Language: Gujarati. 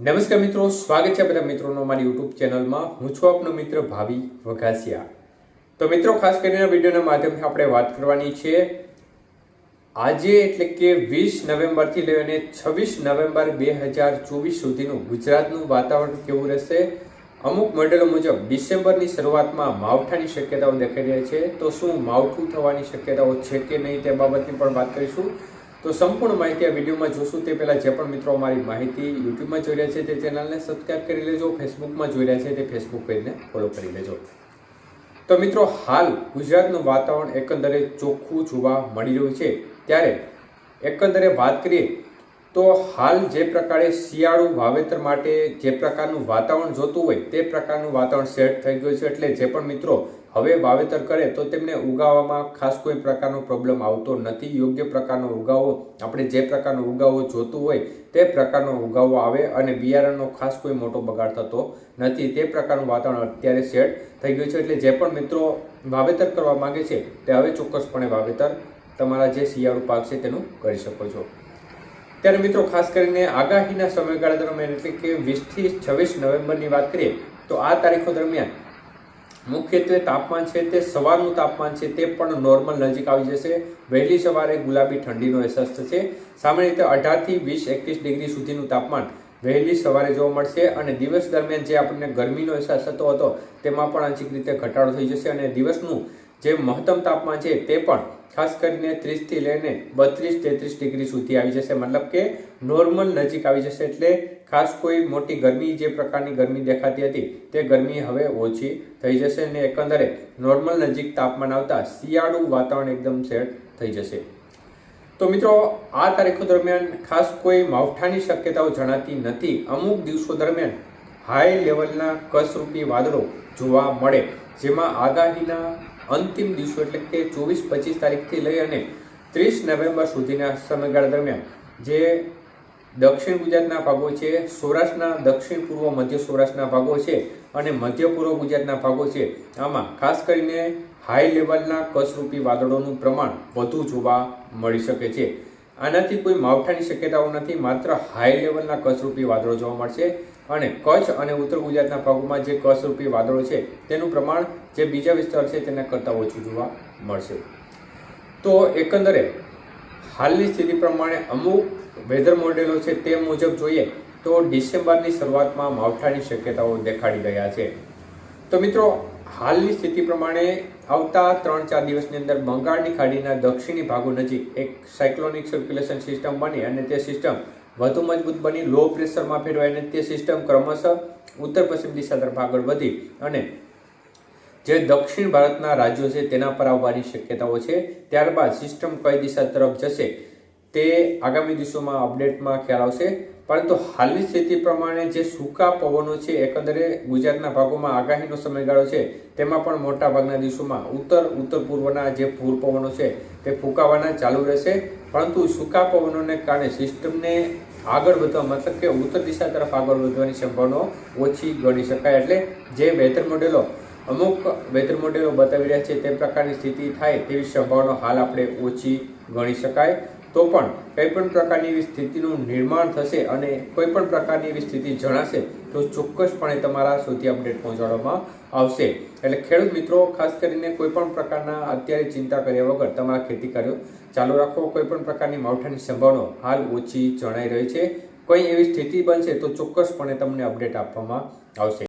નમસ્કાર મિત્રો, સ્વાગત છે બધા મિત્રોનો મારી યુટ્યુબ ચેનલમાં. હું છું આપનો મિત્ર ભાવિ વઘાસિયા. તો મિત્રો, ખાસ કરીને વિડીયોના માધ્યમથી આપણે વાત કરવાની છે. આજે એટલે કે વીસ નવેમ્બરથી લઈને છવ્વીસ નવેમ્બર બે હજાર ચોવીસ સુધીનું ગુજરાતનું વાતાવરણ કેવું રહેશે? અમુક મોડેલો મુજબ ડિસેમ્બરની શરૂઆતમાં માવઠાની શક્યતાઓ દેખાઈ રહી છે. તો શું માવઠું થવાની શક્યતાઓ છે કે નહીં તે બાબતની પણ વાત કરીશું. તો સંપૂર્ણ માહિતી આ વિડીયોમાં જોશું. તે પહેલાં જે પણ મિત્રો અમારી માહિતી યુટ્યુબમાં જોઈ રહ્યા છે તે ચેનલને સબસ્ક્રાઈબ કરી લેજો ફેસબુકમાં જોઈ રહ્યા છે તે ફેસબુક પેજને ફોલો કરી લેજો. તો મિત્રો, હાલ ગુજરાતનું વાતાવરણ એકંદરે ચોખ્ખું જોવા મળી રહ્યું છે. ત્યારે એકંદરે વાત કરીએ તો હાલ જે પ્રકારે શિયાળુ વાવેતર માટે જે પ્રકારનું વાતાવરણ જોતું હોય તે પ્રકારનું વાતાવરણ સેટ થઈ ગયું છે. એટલે જે પણ મિત્રો હવે વાવેતર કરે તો તેમને ઉગાવવામાં ખાસ કોઈ પ્રકારનો પ્રોબ્લેમ આવતો નથી. યોગ્ય પ્રકારનો ઉગાવો, આપણે જે પ્રકારનો ઉગાવો જોતું હોય તે પ્રકારનો ઉગાવો આવે અને બિયારણનો ખાસ કોઈ મોટો બગાડ થતો નથી. તે પ્રકારનું વાતાવરણ અત્યારે સેટ થઈ ગયું છે. એટલે જે પણ મિત્રો વાવેતર કરવા માંગે છે તે હવે ચોક્કસપણે વાવેતર તમારા જે શિયાળુ પાક છે તેનું કરી શકો છો. ત્યારે મિત્રો ખાસ કરીને આગાહીના સમયગાળા દરમિયાન એટલે કે વીસથી છવ્વીસ નવેમ્બરની વાત કરીએ તો આ તારીખો દરમિયાન મુખ્યત્વે તાપમાન છે તે, સવારનું તાપમાન છે તે પણ નોર્મલ નજીક આવી જશે. વહેલી સવારે ગુલાબી ઠંડીનો અહેસાસ થશે. સામાન્ય રીતે અઢારથી વીસ એકવીસ ડિગ્રી સુધીનું તાપમાન વહેલી સવારે જોવા મળશે અને દિવસ દરમિયાન જે આપણને ગરમીનો અહેસાસ થતો હતો તેમાં પણ આંશિક રીતે ઘટાડો થઈ જશે અને દિવસનું જે મહત્તમ તાપમાન છે તે પણ ખાસ કરીને ત્રીસથી લઈને બત્રીસ તેત્રીસ ડિગ્રી સુધી આવી જશે. મતલબ કે નોર્મલ નજીક આવી જશે એટલે ખાસ કોઈ મોટી ગરમી જે પ્રકારની ગરમી દેખાતી હતી, તે ગરમી હવે ઓછી થઈ જશે અને એકંદરે નોર્મલ નજીક તાપમાન આવતા શિયાળુ વાતાવરણ એકદમ સેટ થઈ જશે. તો મિત્રો, આ તારીખો દરમિયાન ખાસ કોઈ માવઠાની શક્યતાઓ જણાતી નથી. અમુક દિવસો દરમિયાન હાઈ લેવલના કસરૂપી વાદળો જોવા મળે, જેમાં આગાહીના અંતિમ દિવસો એટલે કે ચોવીસ પચીસ તારીખથી લઈ અને ત્રીસ નવેમ્બર સુધીના સમયગાળા દરમિયાન જે દક્ષિણ ગુજરાતના ભાગો છે, સૌરાષ્ટ્રના દક્ષિણ પૂર્વ, મધ્ય સૌરાષ્ટ્રના ભાગો છે અને મધ્ય પૂર્વ ગુજરાતના ભાગો છે. આમાં ખાસ કરીને હાઈ લેવલના કસરૂપી વાદળોનું પ્રમાણ વધુ જોવા મળી શકે છે. આનાથી કોઈ માવઠાની શક્યતાઓ નથી, માત્ર હાઈ લેવલના કસરૂપી વાદળો જોવા મળશે અને કચ્છ અને ઉત્તર ગુજરાતના ભાગોમાં જે કસરૂપી વાદળો છે, તેનું પ્રમાણ જે બીજા વિસ્તાર છે, તેના કરતાં ઓછું જોવા મળશે. તો એકંદરે હાલની સ્થિતિ પ્રમાણે અમુક વેધર મોડેલો છે તે મુજબ જોઈએ તો ડિસેમ્બરની શરૂઆતમાં માવઠાની શક્યતાઓ દેખાડી રહ્યા છે. તો મિત્રો, હાલની સ્થિતિ પ્રમાણે આવતા ત્રણ ચાર દિવસની અંદર બંગાળની ખાડીના દક્ષિણી ભાગો નજીક એક સાયક્લોનિક સર્ક્યુલેશન સિસ્ટમ બની અને તે સિસ્ટમ વધુ મજબૂત બની. લો પ્રેશરમાં ફેરવાય અને તે સિસ્ટમ ક્રમશઃ ઉત્તર પશ્ચિમ દિશા તરફ આગળ વધી અને જે દક્ષિણ ભારતના રાજ્યો છે તેના પર આવવાની શક્યતાઓ છે. ત્યારબાદ સિસ્ટમ કઈ દિશા તરફ જશે તે આગામી દિવસોમાં અપડેટમાં ખ્યાલ આવશે. પરંતુ હાલની સ્થિતિ પ્રમાણે જે સૂકા પવનો છે, એકંદરે ગુજરાતના ભાગોમાં આગાહીનો સમયગાળો છે, તેમાં પણ મોટા ભાગના દિવસોમાં ઉત્તર ઉત્તર પૂર્વના જે પૂર પવનો છે, તે ફૂંકાવાના ચાલુ રહેશે. પરંતુ સૂકા પવનોને કારણે સિસ્ટમને આગળ વધવા, મતલબ કે ઉત્તર દિશા તરફ આગળ વધવાની સંભાવનાઓ ઓછી ગણી શકાય. એટલે જે વેધર મોડેલો, અમુક વેધર મોડેલો બતાવી રહ્યા છે, તે પ્રકારની સ્થિતિ થાય તેવી સંભાવના હાલ આપણે ઓછી ગણી શકાય. તો પણ કંઈ પણ પ્રકારની એવી સ્થિતિનું નિર્માણ થશે અને કોઈ પણ પ્રકારની એવી સ્થિતિ જણાશે તો ચોક્કસપણે તમારા સુધી અપડેટ પહોંચાડવામાં આવશે. એટલે ખેડૂત મિત્રો, ખાસ કરીને કોઈ પણ પ્રકારના અત્યારે ચિંતા કર્યા વગર તમારા ખેતી કાર્યો ચાલુ રાખો. કોઈ પણ પ્રકારની માવઠાની સંભાવના હાલ ઓછી જણાઈ રહી છે. કોઈ એવી સ્થિતિ બનશે તો ચોક્કસપણે તમને અપડેટ આપવામાં આવશે.